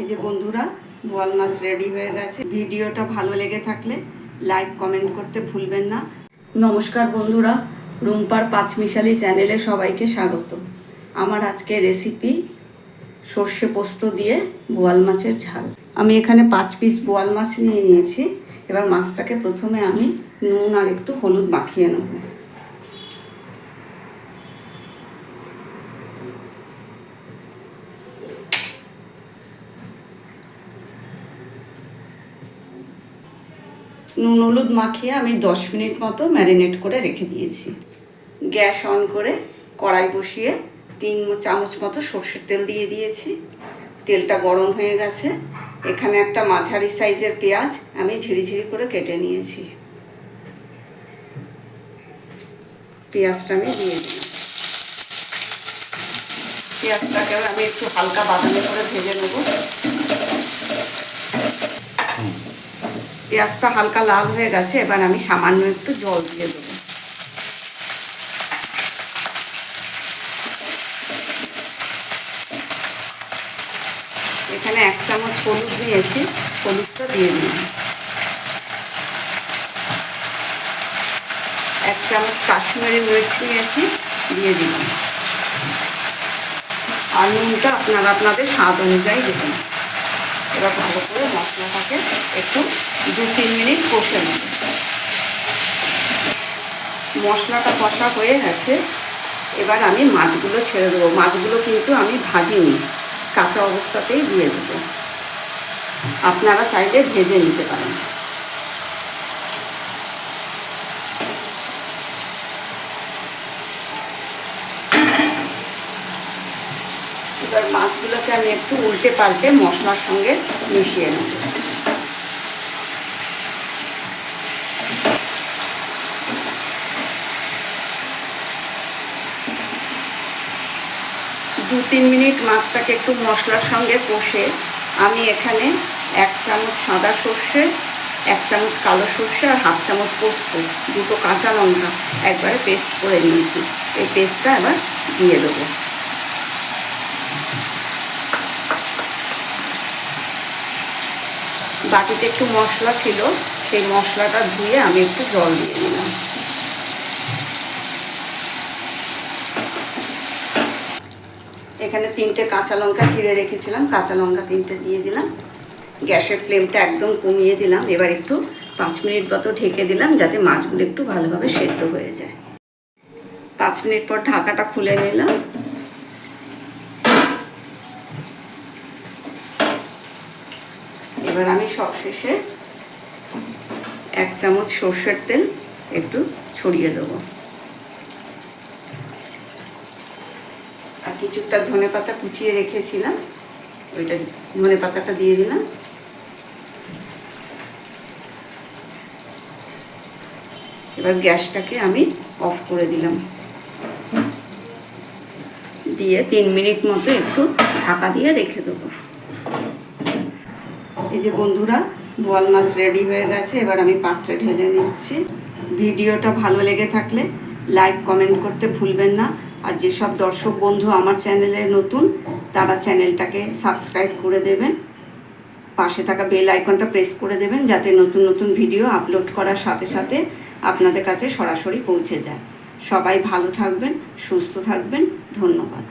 এই যে বন্ধুরা, বোয়াল মাছ রেডি হয়ে গেছে। ভিডিওটা ভালো লেগে থাকলে লাইক কমেন্ট করতে ভুলবেন না। নমস্কার বন্ধুরা, রুম্পার পাঁচমিশালি চ্যানেলে সবাইকে স্বাগত। আমার আজকে রেসিপি সর্ষে পোস্ত দিয়ে বোয়াল মাছের ঝাল। আমি এখানে পাঁচ পিস বোয়াল মাছ নিয়ে নিয়েছি। এবার মাছটাকে প্রথমে আমি নুন আর একটু হলুদ মাখিয়ে নেব। নুন হলুদ মাখিয়ে আমি দশ মিনিট মতো ম্যারিনেট করে রেখে দিয়েছি। গ্যাস অন করে কড়াই বসিয়ে তিন চামচ মতো সর্ষের তেল দিয়ে দিয়েছি। তেলটা গরম হয়ে গেছে। এখানে একটা মাঝারি সাইজের পেঁয়াজ আমি ঝিরিঝিরি করে কেটে নিয়েছি। পেঁয়াজটা আমি দিয়ে দিলাম। পেঁয়াজটাকে আমি একটু হালকা বাদামি করে ভেজে নেব। পেঁয়াজটা হালকা লাল হয়ে গেছে, এবার আমি সামান্য একটু জল দিয়ে দেবো। এখানে এক চামচ হলুদ দিয়েছি, হলুদটা দিয়ে দিলাম। এক চামচ কাশ্মীরি মির্চ নিয়েছি দিয়ে দিলাম। আর নুনটা আপনারা আপনাদের স্বাদ অনুযায়ী দেবেন। এবার ভালো করে মশলাটাকে একটু দু তিন মিনিট কষে নেব। মশলাটা কষা হয়ে গেছে। এবার আমি মাছগুলো ছেড়ে দেবো। মাছগুলো কিন্তু আমি ভাজিনি। কাঁচা অবস্থাতেই দিয়ে দেবো। আপনারা চাইলে ভেজে নিতে পারেন। এবার মাছগুলোকে আমি একটু উল্টে পাল্টে মশলার সঙ্গে মিশিয়ে নেব। দু তিন মিনিট মাছটাকে একটু মশলার সঙ্গে কষে আমি এখানে এক চামচ সাদা সর্ষে, এক চামচ কালো সর্ষে আর হাফ চামচ পোস্ত, দুটো কাঁচা লঙ্কা একবারে পেস্ট করে নিয়েছি। এই পেস্টটা এবার দিয়ে দেবো। বাটিতে একটু মশলা ছিল, সেই মশলাটা ধুয়ে আমি একটু জল দিয়ে দিলাম এখানে তিনটে কাঁচা লঙ্কা চিড়ে রেখেছিলাম, কাঁচা লঙ্কা তিনটে দিয়ে দিলাম। গ্যাসের ফ্লেমটা একদম কমিয়ে দিলাম, এবার একটু পাঁচ মিনিট মতো ঢেকে দিলাম যাতে মাছগুলো একটু ভালোভাবে সেদ্ধ হয়ে যায়। পাঁচ মিনিট পর ঢাকাটা খুলে নিলাম। এবার আমি সবশেষে এক চামচ সর্ষের তেল একটু ছড়িয়ে দেবো। আর কিছুটা ধনে পাতা কুচিয়ে রেখেছিলাম, ওইটা ধনে পাতাটা দিয়ে দিলাম। এবার গ্যাসটাকে আমি অফ করে দিলাম। দিয়ে তিন মিনিট মতো একটু ঢাকা দিয়ে রেখে দেবো। এই যে বন্ধুরা, বোয়াল মাছ রেডি হয়ে গেছে, এবার আমি পাত্রে ঢেলে নিচ্ছি। ভিডিওটা ভালো লেগে থাকলে লাইক কমেন্ট করতে ভুলবেন না। আর যেসব দর্শক বন্ধু আমার চ্যানেলে নতুন, তারা চ্যানেলটাকে সাবস্ক্রাইব করে দেবেন। পাশে থাকা বেল আইকনটা প্রেস করে দেবেন, যাতে নতুন নতুন ভিডিও আপলোড করার সাথে সাথে আপনাদের কাছে সরাসরি পৌঁছে যায়। সবাই ভালো থাকবেন, সুস্থ থাকবেন। ধন্যবাদ।